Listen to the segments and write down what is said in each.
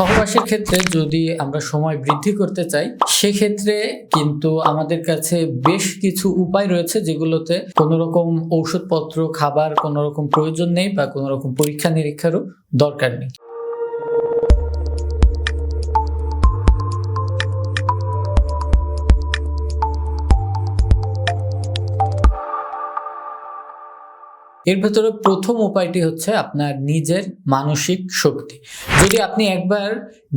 সহবাসের ক্ষেত্রে যদি আমরা সময় বৃদ্ধি করতে চাই, সেক্ষেত্রে কিন্তু আমাদের কাছে বেশ কিছু উপায় রয়েছে যেগুলোতে কোনো রকম ঔষধপত্র, খাবার কোনো রকম প্রয়োজন নেই বা কোনো রকম পরীক্ষা নিরীক্ষারও দরকার নেই। এর ভেতরে প্রথম উপায়টি হচ্ছে আপনার নিজের মানসিক শক্তি। যদি আপনি একবার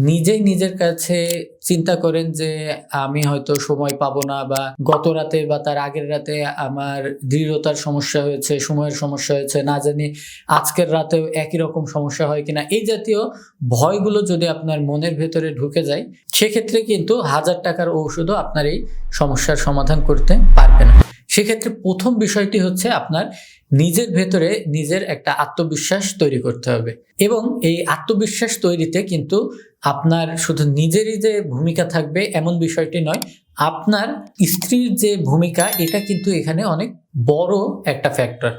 নিজেই নিজের কাছে চিন্তা করেন যে আমি হয়তো সময় পাবো না বা গত রাতে বা তার আগের রাতে আমার দৃঢ়তার সমস্যা হয়েছে, সময়ের সমস্যা হয়েছে, না জানি আজকের রাতেও একই রকম সমস্যা হয় কিনা, এই জাতীয় ভয়গুলো যদি আপনার মনের ভেতরে ঢুকে যায়, সেক্ষেত্রে কিন্তু হাজার টাকার ঔষধও আপনার এই সমস্যার সমাধান করতে পারবে না। সেক্ষেত্রে প্রথম বিষয়টি হচ্ছে আপনার নিজের ভেতরে নিজের একটা আত্মবিশ্বাস তৈরি করতে হবে। এবং এই আত্মবিশ্বাস তৈরিতে কিন্তু আপনার শুধু নিজেরই যে ভূমিকা থাকবে এমন বিষয়টি নয়, আপনার স্ত্রীর যে ভূমিকা এটা কিন্তু এখানে অনেক বড় একটা ফ্যাক্টর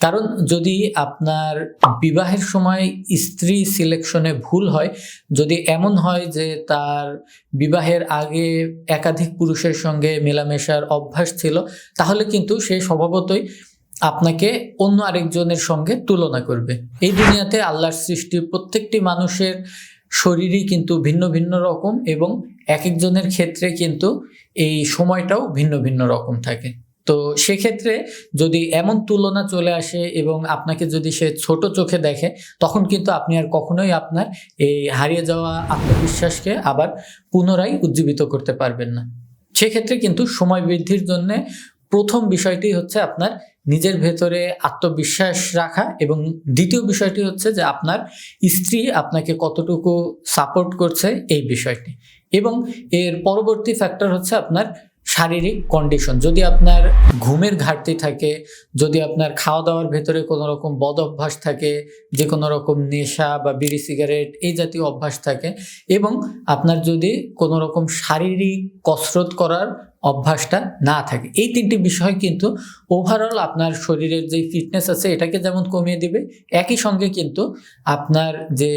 কারণ যদি আপনার বিবাহের সময় স্ত্রী সিলেকশনে ভুল হয়, যদি এমন হয় যে তার বিবাহের আগে একাধিক পুরুষের সঙ্গে মেলামেশার অভ্যাস ছিল, তাহলে কিন্তু সে স্বভাবতই আপনাকে অন্য আরেকজনের সঙ্গে তুলনা করবে। এই দুনিয়াতে আল্লাহর সৃষ্টি প্রত্যেকটি মানুষের শরীরই কিন্তু ভিন্ন ভিন্ন রকম এবং এক একজনের ক্ষেত্রে কিন্তু এই সময়টাও ভিন্ন ভিন্ন রকম থাকে। তো সেক্ষেত্রে যদি এমন তুলনা চলে আসে এবং আপনাকে যদি সে ছোট চোখে দেখে, তখন কিন্তু আপনি আর কখনোই আপনার এই হারিয়ে যাওয়া আত্মবিশ্বাসকে আবার পুনরায় উজ্জীবিত করতে পারবেন না। সেক্ষেত্রে কিন্তু সময় বৃদ্ধির জন্যে প্রথম বিষয়টি হচ্ছে আপনার নিজের ভেতরে আত্মবিশ্বাস রাখা এবং দ্বিতীয় বিষয়টি হচ্ছে যে আপনার স্ত্রী আপনাকে কতটুকু সাপোর্ট করছে এই বিষয়টি। এবং এর পরবর্তী ফ্যাক্টর হচ্ছে আপনার শারীরিক কন্ডিশন যদি আপনার ঘুমের ঘাটতি থাকে, যদি আপনার খাওয়া দাওয়ার ভেতরে কোনো রকম বদ অভ্যাস থাকে, যে কোনো রকম নেশা বা বিড়ি সিগারেট এই জাতীয় অভ্যাস থাকে এবং আপনার যদি কোনো রকম শারীরিক কসরত করার অভ্যাসটা না থাকে। এই তিনটি বিষয় কিন্তু ওভারঅল আপনার শরীরের যে ফিটনেস আছে, এটাকে যেমন কমিয়ে দিবে, একই সঙ্গে কিন্তু আপনার যে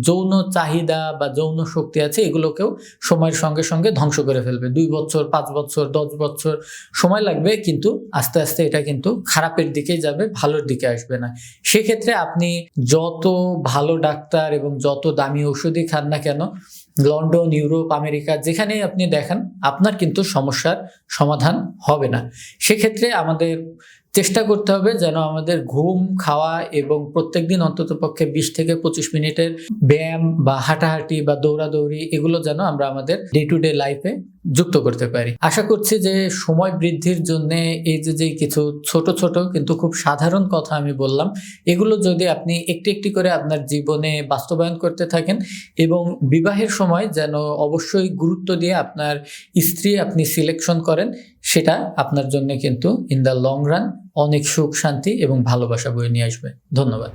যৌন চাহিদা বা যৌন শক্তি আছে, এগুলোকেও সময়ের সঙ্গে সঙ্গে ধ্বংস করে ফেলবে। দুই বছর, পাঁচ বছর, দশ বছর সময় লাগবে, কিন্তু আস্তে আস্তে এটা কিন্তু খারাপের দিকেই যাবে, ভালোর দিকে আসবে না। সেক্ষেত্রে আপনি যত ভালো ডাক্তার এবং যত দামি ওষুধই খান না কেন লন্ডন ইউরোপ আমেরিকা যেখানে আপনি দেখেন আপনার কিন্তু সমস্যার সমাধান হবে না। সেক্ষেত্রে আমাদের চেষ্টা করতে হবে যেন আমাদের ঘুম, খাওয়া এবং প্রত্যেক দিন অন্তত পক্ষে বিশ থেকে পঁচিশ মিনিটের ব্যায়াম বা হাঁটাহাঁটি বা দৌড়াদৌড়ি এগুলো যেন আমরা আমাদের ডে টু ডে লাইফে যুক্ত করতে পারি। আশা করছি যে সময় বৃদ্ধির জন্য এই যে যে কিছু ছোট ছোট কিন্তু খুব সাধারণ কথা আমি বললাম, এগুলো যদি আপনি একটি একটি করে আপনার জীবনে বাস্তবায়ন করতে থাকেন এবং বিবাহের সময় যেন অবশ্যই গুরুত্ব দিয়ে আপনার স্ত্রী আপনি সিলেকশন করেন, সেটা আপনার জন্য কিন্তু ইন দ্য লং রান অনেক সুখ শান্তি এবং ভালোবাসা বয়ে নিয়ে আসবে। ধন্যবাদ।